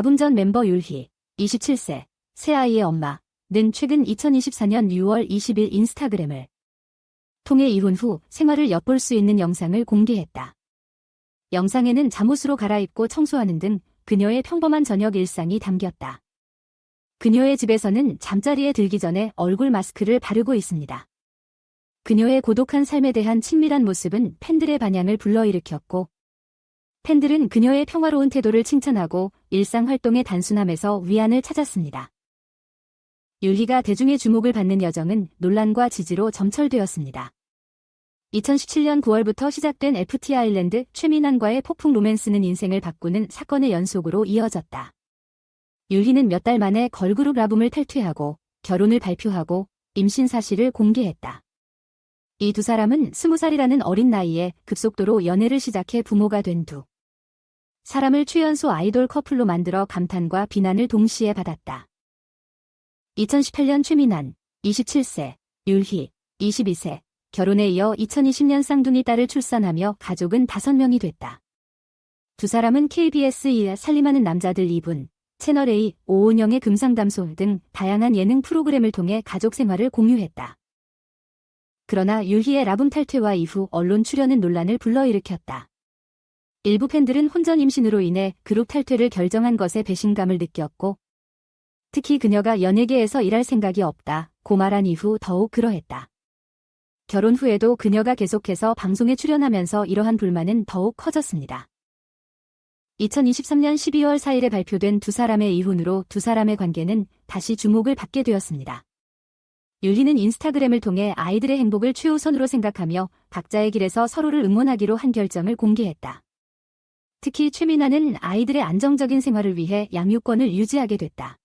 라붐 전 멤버 율희, 27세, 새 아이의 엄마 는 최근 2024년 6월 20일 인스타그램을 통해 이혼 후 생활을 엿볼 수 있는 영상을 공개했다. 영상에는 잠옷으로 갈아입고 청소하는 등 그녀의 평범한 저녁 일상이 담겼다. 그녀의 집에서는 잠자리에 들기 전에 얼굴 마스크를 바르고 있습니다. 그녀의 고독한 삶에 대한 친밀한 모습은 팬들의 반향을 불러일으켰고, 팬들은 그녀의 평화로운 태도를 칭찬하고 일상 활동의 단순함에서 위안을 찾았습니다. 율리가 대중의 주목을 받는 여정은 논란과 지지로 점철되었습니다. 2017년 9월부터 시작된 FT 아일랜드 최민환과의 폭풍 로맨스는 인생을 바꾸는 사건의 연속으로 이어졌다. 율리는 몇 달 만에 걸그룹 라붐을 탈퇴하고 결혼을 발표하고 임신 사실을 공개했다. 이 두 사람은 20살이라는 어린 나이에 급속도로 연애를 시작해 부모가 된 두 사람을 최연소 아이돌 커플로 만들어 감탄과 비난을 동시에 받았다. 2018년 최민환, 27세, 율희, 22세, 결혼에 이어 2020년 쌍둥이 딸을 출산하며 가족은 5명이 됐다. 두 사람은 KBS에 살림하는 남자들 2분, 채널A, 오은영의 금상담소 등 다양한 예능 프로그램을 통해 가족 생활을 공유했다. 그러나 율희의 라붐 탈퇴와 이후 언론 출연은 논란을 불러일으켰다. 일부 팬들은 혼전 임신으로 인해 그룹 탈퇴를 결정한 것에 배신감을 느꼈고 특히 그녀가 연예계에서 일할 생각이 없다 고 말한 이후 더욱 그러했다. 결혼 후에도 그녀가 계속해서 방송에 출연하면서 이러한 불만은 더욱 커졌습니다. 2023년 12월 4일에 발표된 두 사람의 이혼으로 두 사람의 관계는 다시 주목을 받게 되었습니다. 율리는 인스타그램을 통해 아이들의 행복을 최우선으로 생각하며 각자의 길에서 서로를 응원하기로 한 결정을 공개했다. 특히 최민아는 아이들의 안정적인 생활을 위해 양육권을 유지하게 됐다.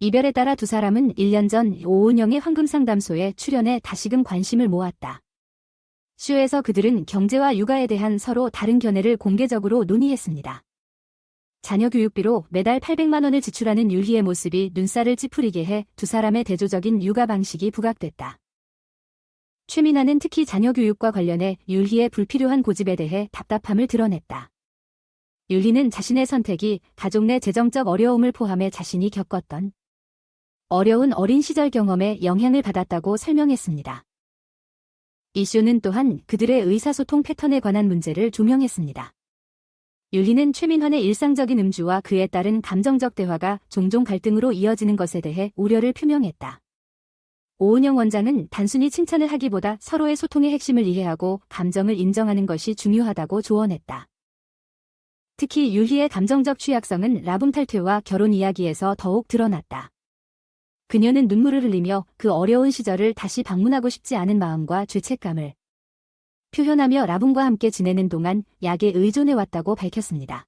이별에 따라 두 사람은 1년 전 오은영의 황금상담소에 출연해 다시금 관심을 모았다. 쇼에서 그들은 경제와 육아에 대한 서로 다른 견해를 공개적으로 논의했습니다. 자녀 교육비로 매달 800만 원을 지출하는 율희의 모습이 눈살을 찌푸리게 해 두 사람의 대조적인 육아 방식이 부각됐다. 최민아는 특히 자녀 교육과 관련해 율희의 불필요한 고집에 대해 답답함을 드러냈다. 율희는 자신의 선택이 가족 내 재정적 어려움을 포함해 자신이 겪었던 어려운 어린 시절 경험에 영향을 받았다고 설명했습니다. 이슈는 또한 그들의 의사소통 패턴에 관한 문제를 조명했습니다. 율리는 최민환의 일상적인 음주와 그에 따른 감정적 대화가 종종 갈등으로 이어지는 것에 대해 우려를 표명했다. 오은영 원장은 단순히 칭찬을 하기보다 서로의 소통의 핵심을 이해하고 감정을 인정하는 것이 중요하다고 조언했다. 특히 율희의 감정적 취약성은 라붐 탈퇴와 결혼 이야기에서 더욱 드러났다. 그녀는 눈물을 흘리며 그 어려운 시절을 다시 방문하고 싶지 않은 마음과 죄책감을 표현하며 라붐과 함께 지내는 동안 약에 의존해왔다고 밝혔습니다.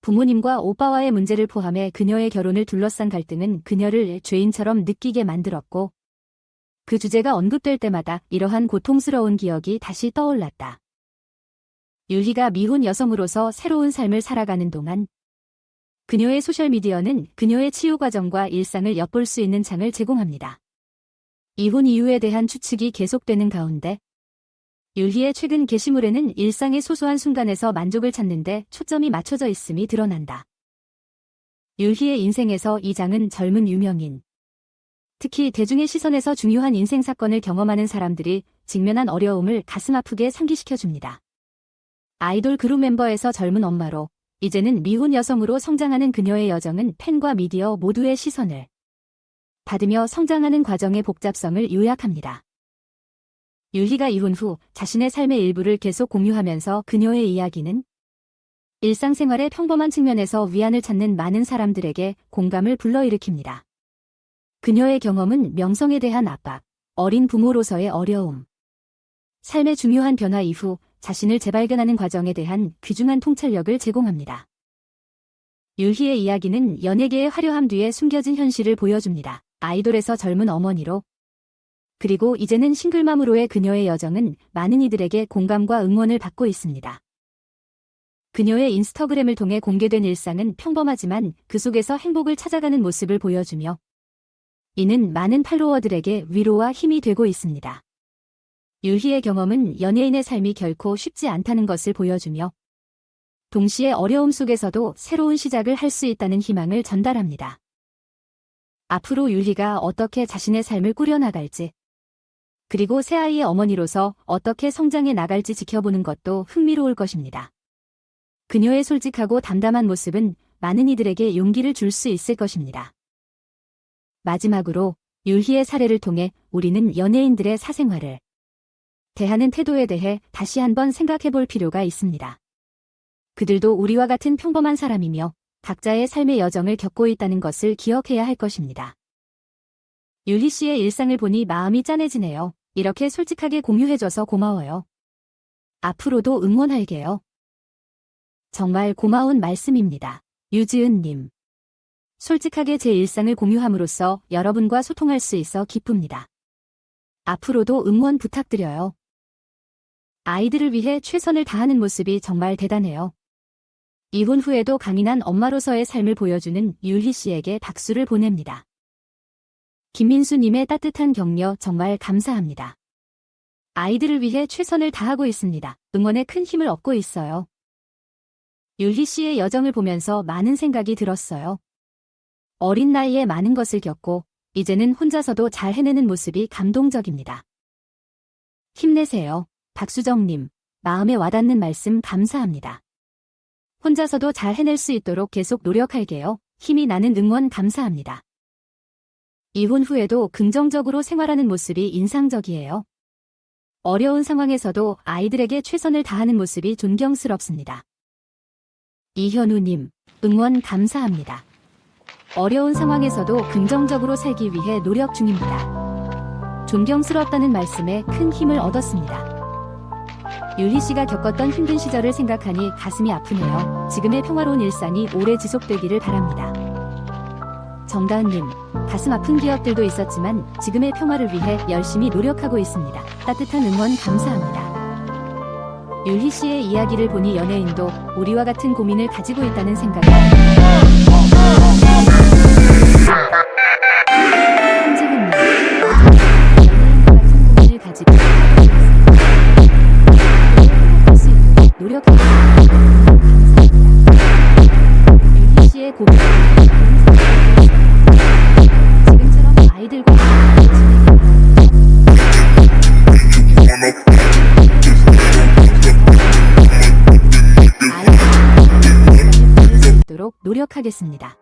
부모님과 오빠와의 문제를 포함해 그녀의 결혼을 둘러싼 갈등은 그녀를 죄인처럼 느끼게 만들었고 그 주제가 언급될 때마다 이러한 고통스러운 기억이 다시 떠올랐다. 율희가 미혼 여성으로서 새로운 삶을 살아가는 동안 그녀의 소셜미디어는 그녀의 치유 과정과 일상을 엿볼 수 있는 장을 제공합니다. 이혼 이유에 대한 추측이 계속되는 가운데 율희의 최근 게시물에는 일상의 소소한 순간에서 만족을 찾는데 초점이 맞춰져 있음이 드러난다. 율희의 인생에서 이 장은 젊은 유명인, 특히 대중의 시선에서 중요한 인생 사건을 경험하는 사람들이 직면한 어려움을 가슴 아프게 상기시켜줍니다. 아이돌 그룹 멤버에서 젊은 엄마로 이제는 미혼 여성으로 성장하는 그녀의 여정은 팬과 미디어 모두의 시선을 받으며 성장하는 과정의 복잡성을 요약합니다. 율리가 이혼 후 자신의 삶의 일부를 계속 공유하면서 그녀의 이야기는 일상생활의 평범한 측면에서 위안을 찾는 많은 사람들에게 공감을 불러일으킵니다. 그녀의 경험은 명성에 대한 압박, 어린 부모로서의 어려움, 삶의 중요한 변화 이후 자신을 재발견하는 과정에 대한 귀중한 통찰력을 제공합니다. 율희의 이야기는 연예계의 화려함 뒤에 숨겨진 현실을 보여줍니다. 아이돌에서 젊은 어머니로 그리고 이제는 싱글맘으로의 그녀의 여정은 많은 이들에게 공감과 응원을 받고 있습니다. 그녀의 인스타그램을 통해 공개된 일상은 평범하지만 그 속에서 행복을 찾아가는 모습을 보여주며 이는 많은 팔로워들에게 위로와 힘이 되고 있습니다. 율희의 경험은 연예인의 삶이 결코 쉽지 않다는 것을 보여주며 동시에 어려움 속에서도 새로운 시작을 할 수 있다는 희망을 전달합니다. 앞으로 율희가 어떻게 자신의 삶을 꾸려나갈지, 그리고 새아이의 어머니로서 어떻게 성장해 나갈지 지켜보는 것도 흥미로울 것입니다. 그녀의 솔직하고 담담한 모습은 많은 이들에게 용기를 줄 수 있을 것입니다. 마지막으로 율희의 사례를 통해 우리는 연예인들의 사생활을 대하는 태도에 대해 다시 한번 생각해 볼 필요가 있습니다. 그들도 우리와 같은 평범한 사람이며 각자의 삶의 여정을 겪고 있다는 것을 기억해야 할 것입니다. 율희 씨의 일상을 보니 마음이 짠해지네요. 이렇게 솔직하게 공유해줘서 고마워요. 앞으로도 응원할게요. 정말 고마운 말씀입니다. 유지은님. 솔직하게 제 일상을 공유함으로써 여러분과 소통할 수 있어 기쁩니다. 앞으로도 응원 부탁드려요. 아이들을 위해 최선을 다하는 모습이 정말 대단해요. 이혼 후에도 강인한 엄마로서의 삶을 보여주는 율희 씨에게 박수를 보냅니다. 김민수님의 따뜻한 격려 정말 감사합니다. 아이들을 위해 최선을 다하고 있습니다. 응원에 큰 힘을 얻고 있어요. 율희 씨의 여정을 보면서 많은 생각이 들었어요. 어린 나이에 많은 것을 겪고 이제는 혼자서도 잘 해내는 모습이 감동적입니다. 힘내세요. 박수정님, 마음에 와닿는 말씀 감사합니다. 혼자서도 잘 해낼 수 있도록 계속 노력할게요. 힘이 나는 응원 감사합니다. 이혼 후에도 긍정적으로 생활하는 모습이 인상적이에요. 어려운 상황에서도 아이들에게 최선을 다하는 모습이 존경스럽습니다. 이현우님, 응원 감사합니다. 어려운 상황에서도 긍정적으로 살기 위해 노력 중입니다. 존경스럽다는 말씀에 큰 힘을 얻었습니다. 율희 씨가 겪었던 힘든 시절을 생각하니 가슴이 아프네요. 지금의 평화로운 일상이 오래 지속되기를 바랍니다. 정다은님, 가슴 아픈 기억들도 있었지만 지금의 평화를 위해 열심히 노력하고 있습니다. 따뜻한 응원 감사합니다. 율희 씨의 이야기를 보니 연예인도 우리와 같은 고민을 가지고 있다는 생각이 한지훈 있도록 노력하겠습니다.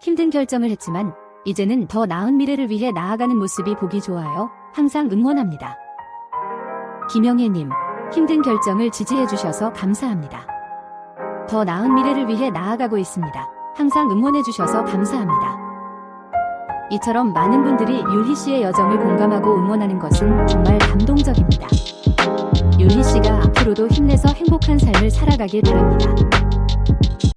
힘든 결정을 했지만 이제는 더 나은 미래를 위해 나아가는 모습이 보기 좋아요. 항상 응원합니다. 김영애님, 힘든 결정을 지지해 주셔서 감사합니다. 더 나은 미래를 위해 나아가고 있습니다. 항상 응원해 주셔서 감사합니다. 이처럼 많은 분들이 율희 씨의 여정을 공감하고 응원하는 것은 정말 감동적입니다. 율희 씨가 앞으로도 힘내서 행복한 삶을 살아가길 바랍니다.